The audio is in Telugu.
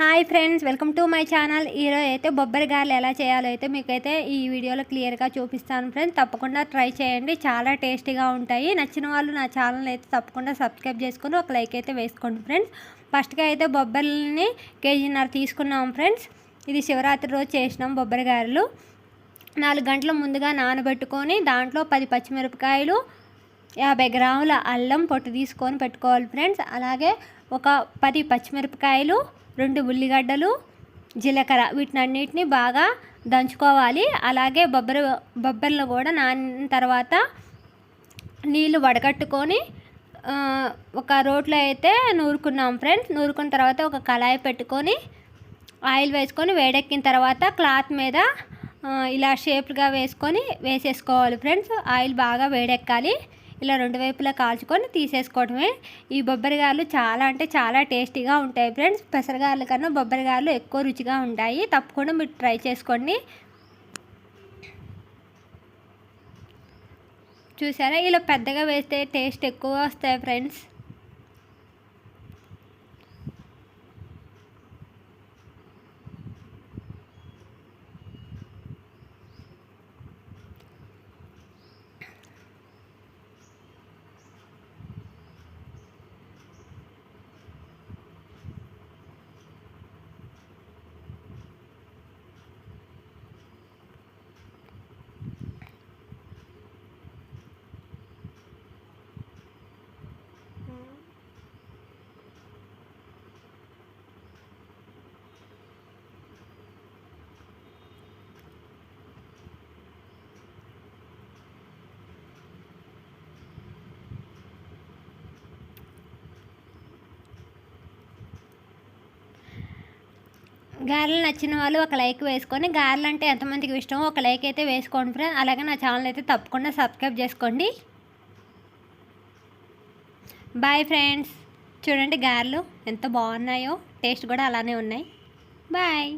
Hi friends welcome to my channel. ఈరోజు అయితే బొబ్బరి గారెలు ఎలా చేయాలో అయితే మీకైతే ఈ వీడియోలో క్లియర్గా చూపిస్తాను ఫ్రెండ్స్. తప్పకుండా ట్రై చేయండి. చాలా టేస్టీగా ఉంటాయి. నచ్చిన వాళ్ళు నా ఛానల్ అయితే తప్పకుండా సబ్స్క్రైబ్ చేసుకొని ఒక లైక్ అయితే వేసుకోండి ఫ్రెండ్స్. ఫస్ట్గా అయితే బొబ్బర్లని కేజీన్నర తీసుకున్నాం ఫ్రెండ్స్. ఇది శివరాత్రి రోజు చేసినాం బొబ్బరి గారెలు. నాలుగు గంటల ముందుగా నానబెట్టుకొని దాంట్లో పది పచ్చిమిరపకాయలు యాభై గ్రాముల అల్లం పొట్టు తీసుకొని పెట్టుకోవాలి ఫ్రెండ్స్. అలాగే ఒక పది పచ్చిమిరపకాయలు రెండు ఉల్లిగడ్డలు జీలకర్ర వీటిని అన్నిటిని బాగా దంచుకోవాలి. అలాగే బొబ్బరి బొబ్బర్లు కూడా నానిన తర్వాత నీళ్ళు వడగట్టుకొని ఒక రోట్లో అయితే నూరుకున్నాం ఫ్రెండ్స్. నూరుకున్న తర్వాత ఒక కళాయి పెట్టుకొని ఆయిల్ వేసుకొని వేడెక్కిన తర్వాత క్లాత్ మీద ఇలా షేప్గా వేసుకొని వేసేసుకోవాలి ఫ్రెండ్స్. ఆయిల్ బాగా వేడెక్కాలి. ఇలా రెండు వైపులా కాల్చుకొని తీసేసుకోవడమే. ఈ బొబ్బరిగాయలు చాలా అంటే చాలా టేస్టీగా ఉంటాయి ఫ్రెండ్స్. పెసరగాయల కన్నా బొబ్బరిగాయలు ఎక్కువ రుచిగా ఉంటాయి. తప్పకుండా మీరు ట్రై చేసుకోండి. చూసారా? ఇలా పెద్దగా వేస్తే టేస్ట్ ఎక్కువ వస్తాయి ఫ్రెండ్స్. గారెలు నచ్చిన వాళ్ళు ఒక లైక్ వేసుకొని గారెలు అంటే ఎంతమందికి ఇష్టమో ఒక లైక్ అయితే వేసుకోండి ఫ్రెండ్. అలాగే నా ఛానల్ అయితే తప్పకుండా సబ్స్క్రైబ్ చేసుకోండి. Bye friends. చూడండి గారెలు ఎంత బాగున్నాయో టేస్ట్ కూడా అలానే ఉన్నాయి. బాయ్.